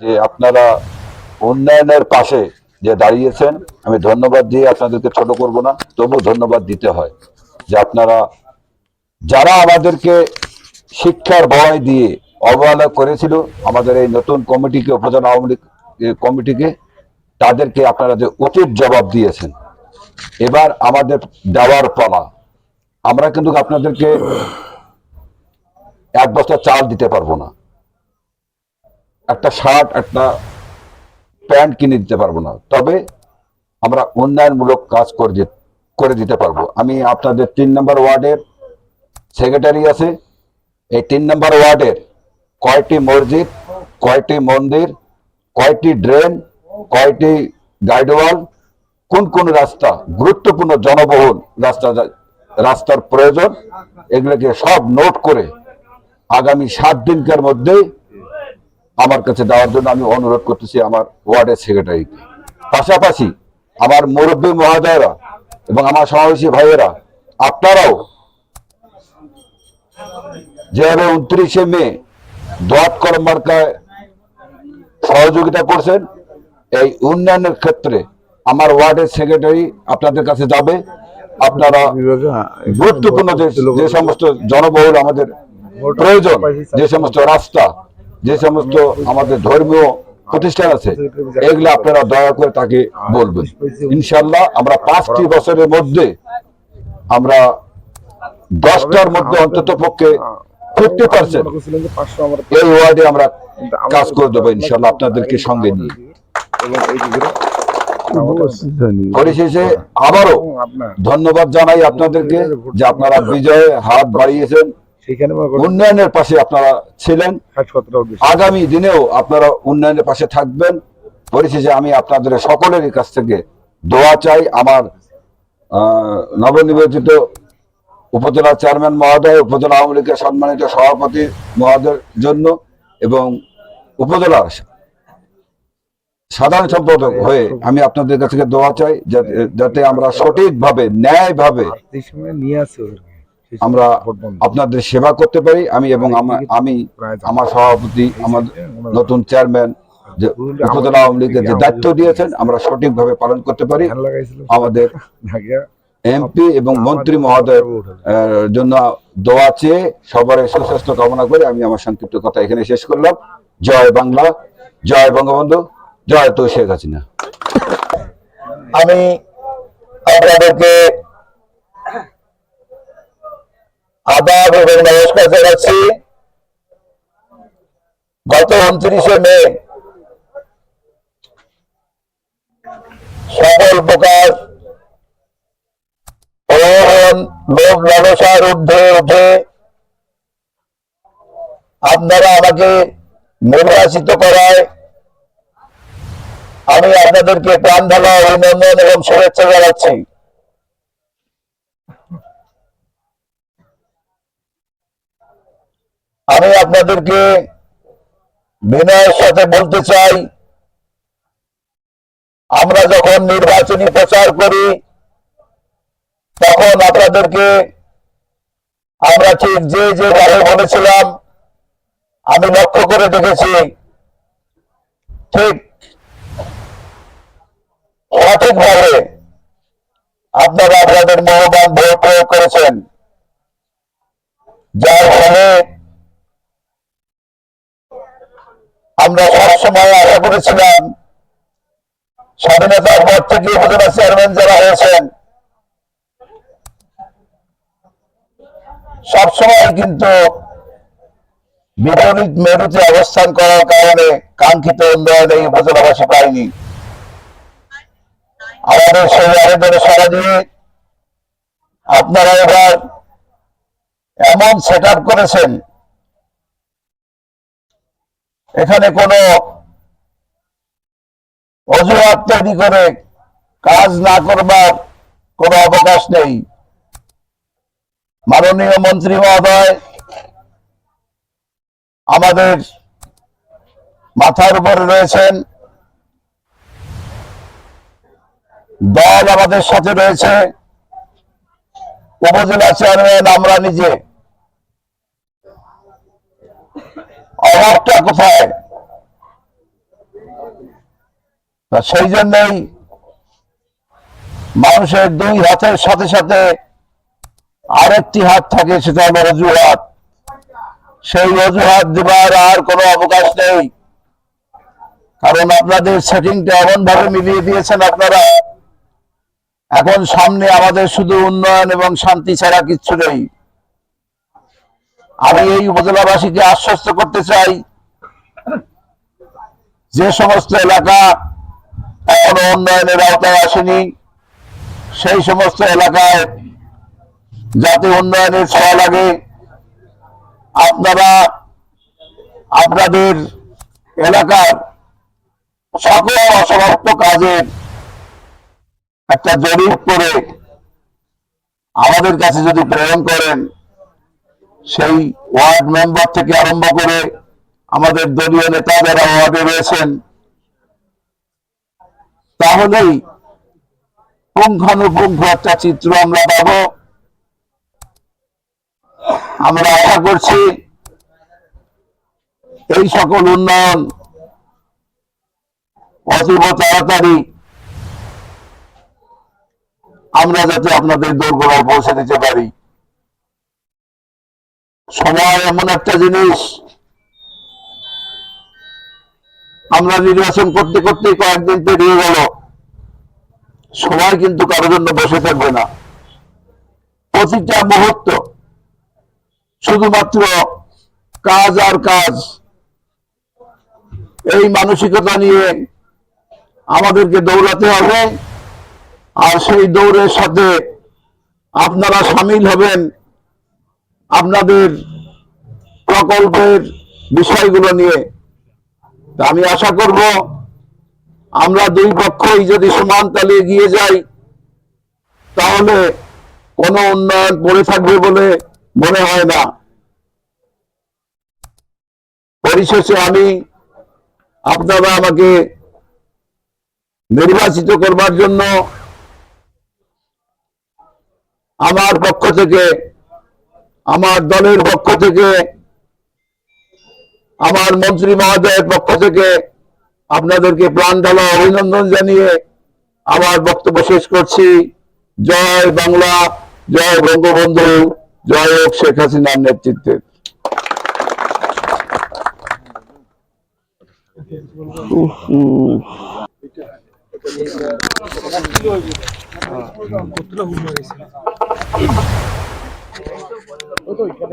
যে আপনারা উন্নয়নের পাশে যে দাঁড়িয়েছেন, আমি ধন্যবাদ দিয়ে আপনাদেরকে ছোট করব না তবু ধন্যবাদ দিতে হয় যে আপনারা যারা আমাদেরকে শিক্ষার ভয় দিয়ে অবহেলা করেছিল, আমাদের এই নতুন কমিটিকে, উপজেলা আওয়ামী লীগ কমিটিকে, তাদেরকে আপনারা যে উচিত জবাব দিয়েছেন, এবার আমাদের দেওয়ার পালা। আমরা কিন্তু আপনাদেরকে এক বস্তা চাল দিতে পারব না। একটা শার্ট, একটা প্যান্ট কিনে দিতে পারব না। তবে আমরা উন্নয়নমূলক কাজ করে করে দিতে পারব। আমি আপনাদের তিন নম্বর ওয়ার্ডের সেক্রেটারি আছে। এই তিন নম্বর ওয়ার্ডের কয়টি মসজিদ, কয়টি মন্দির, কয়টি ড্রেন, কয়টি গাইডওয়াল কোন কোন রাস্তা, গুরুত্বপূর্ণ জনবহুল রাস্তা রাস্তার প্রয়োজন, এগুলোকে সব নোট করে আগামী সাত দিনকার মধ্যেই আমার কাছে দেওয়ার জন্য আমি অনুরোধ করতেছি আমার ওয়ার্ডের সেক্রেটারিকে। পাশাপাশি আমার মুরব্বী মহোদয়রা এবং আমার সমাবেশী ভাইয়েরা আপনারাও যেভাবে উনত্রিশে মে দোয়াত করম মার্কায় সহযোগিতা করছেন এই উন্নয়নের ক্ষেত্রে আমার ওয়ার্ডের সেক্রেটারি আপনাদের কাছে যাবে। আপনারা গুরুত্বপূর্ণ যে যে সমস্ত জনবহুল আমাদের প্রয়োজন যে সমস্ত রাস্তা যে সমস্ত আমাদের ধর্মীয় প্রতিষ্ঠান আছে, এগুলো আপনারা দয়া করে তাকে বলবেন। ইনশাল্লাহ আমরা পাঁচটি বছরের মধ্যে আমরা দশটার মধ্যে অন্তত পক্ষে ফিফটি পার্সেন্ট এই ওয়ার্ডে আমরা কাজ করে দেবো ইনশাল্লাহ আপনাদেরকে সঙ্গে নিয়ে। পরিশেষে আবারও ধন্যবাদ জানাই আপনাদেরকে যে আপনারা বিজয়ে হাত বাড়িয়েছেন। উন্নয়নের পাশে আপনারা ছিলেন। আগামী দিনেও আপনারা উন্নয়নের পাশে থাকবেন। পরিশেষে আমি আপনাদের সকলের কাছ থেকে দোয়া চাই। আমার নবনির্বাচিত উপজেলা চেয়ারম্যান মহোদয় উপজেলা আওয়ামী লীগের সম্মানিত সভাপতি মহোদয়ের জন্য এবং উপজেলার সাধারণ সম্পাদক হয়ে আমি আপনাদের কাছ থেকে দোয়া চাই যাতে- আমরা সঠিকভাবে ন্যায়ভাবে নিয়ে আমরা আপনাদের সেবা করতে পারি। আমি এবং আমি আমার সভাপতি আমার নতুন চেয়ারম্যান যে উপজেলা আওয়ামী লীগের যে দায়িত্ব দিয়েছেন আমরা সঠিকভাবে পালন করতে পারি। আমাদের এমপি এবং মন্ত্রী মহোদয়ের জন্য দোয়া চেয়ে সবার সুস্বাস্থ্য কামনা করে আমি আমার সংক্ষিপ্ত কথা এখানে শেষ করলাম। জয় বাংলা জয় বঙ্গবন্ধু জয় তো শেখ হাসিনা। আমি আপনাদেরকে এবং নমস্কার জানাচ্ছি গত উনত্রিশে মে। সকল প্রকার লোভ লালসার ঊর্ধ্বে উঠে আপনারা আমাকে নির্বাচিত করায় আমি আপনাদেরকে প্রাণ ঢালা, অভিনন্দন এবং শুভেচ্ছা জানাচ্ছি। আমি আপনাদেরকে বিনয়ের সাথে বলতে চাই, আমরা যখন নির্বাচনী প্রচার করি, তখন আপনাদেরকে আমরা ঠিক যে যেভাবে বলেছিলাম, আমি লক্ষ্য করে দেখেছি, ঠিক সঠিকভাবে আপনারা আপনাদের মূল্যবান ভোট প্রয়োগ করেছেন। যার ফলে আমরা সবসময় আশা করেছিলাম, স্বাধীনতার পর থেকে উপজেলা চেয়ারম্যান যারা হয়েছেন, সবসময় কিন্তু বিপরীত মেরুতে অবস্থান করার কারণে কাঙ্ক্ষিত উন্নয়ন এই উপজেলাবাসী পায়নি। আমাদের সেই আবেদনে সারা দিয়ে আপনারা এবার এমন সেট করেছেন এখানে কোনো অজুহাত তৈরি করে কাজ না করবার কোনো অবকাশ নেই। মাননীয় মন্ত্রী মহোদয়, আমাদের মাথার উপরে রয়েছেন, দল আমাদের সাথে রয়েছে, উপজেলা চেয়ারম্যান আমরা নিজে। অভাবটা কোথায়? সেই জন্যই মানুষের দুই হাতের সাথে সাথে আরেকটি হাত থাকে, সেটা হলো অজুহাত। সেই অজুহাত দেবার আর কোনো অবকাশ নেই। কারণ আপনাদের সেটিংটা এমন ভাবে মিলিয়ে দিয়েছেন আপনারা। এখন সামনে আমাদের শুধু উন্নয়ন এবং শান্তি ছাড়া কিচ্ছু নেই। আমি এই উপজেলাবাসীকে আশ্বস্ত করতে চাই যে সমস্ত এলাকা এখনও উন্নয়নের আওতায় আসেনি, সেই সমস্ত এলাকায় যাতে উন্নয়নের ছোঁয়া লাগে, আপনারা, আপনাদের এলাকার সকল অসমাপ্ত কাজের একটা জরিপ করে আমাদের কাছে যদি প্রেরণ করেন সেই ওয়ার্ড মেম্বার থেকে আরম্ভ করে আমাদের দলীয় নেতা যারা ওয়ার্ডে রয়েছেন, তাহলেই পুঙ্খানুপুঙ্খ একটা চিত্র আমরা পাবো। আমরা আশা করছি এই সকল উন্নয়ন অতীব তাড়াতাড়ি আমরা যাতে আপনাদের দোরগোড়ায় পৌঁছে দিতে পারি। সময় এমন একটা জিনিস। আমরা নির্বাচন করতে করতে কয়েকদিন পেরিয়ে গেল। সময় কিন্তু কারোর জন্য বসে থাকবে না। প্রতিটা মুহূর্ত শুধুমাত্র কাজ আর কাজ। এই মানসিকতা নিয়ে আমাদেরকে দৌড়াতে হবে। আর সেই দৌড়ের সাথে আপনারা সামিল হবেন। আপনাদের প্রকল্পের বিষয়গুলো নিয়ে। আমি আশা করব আমরা দুই পক্ষই যদি সমান তালে এগিয়ে যাই, তাহলে কোনো উন্নয়ন পড়ে থাকবে বলে মনে হয় না। পরিশেষে আমি আপনারা আমাকে নির্বাচিত করবার জন্য আমার পক্ষ থেকে আমার দলের পক্ষ থেকে, আমার মন্ত্রী মহোদয়ের পক্ষ থেকে আপনাদেরকে প্রাণ ঢালা অভিনন্দন জানিয়ে আমার বক্তব্য শেষ করছি। জয় বাংলা, জয় বঙ্গবন্ধু, জয় হোক শেখ হাসিনার নেতৃত্বে। কতটা হুম হয়েছে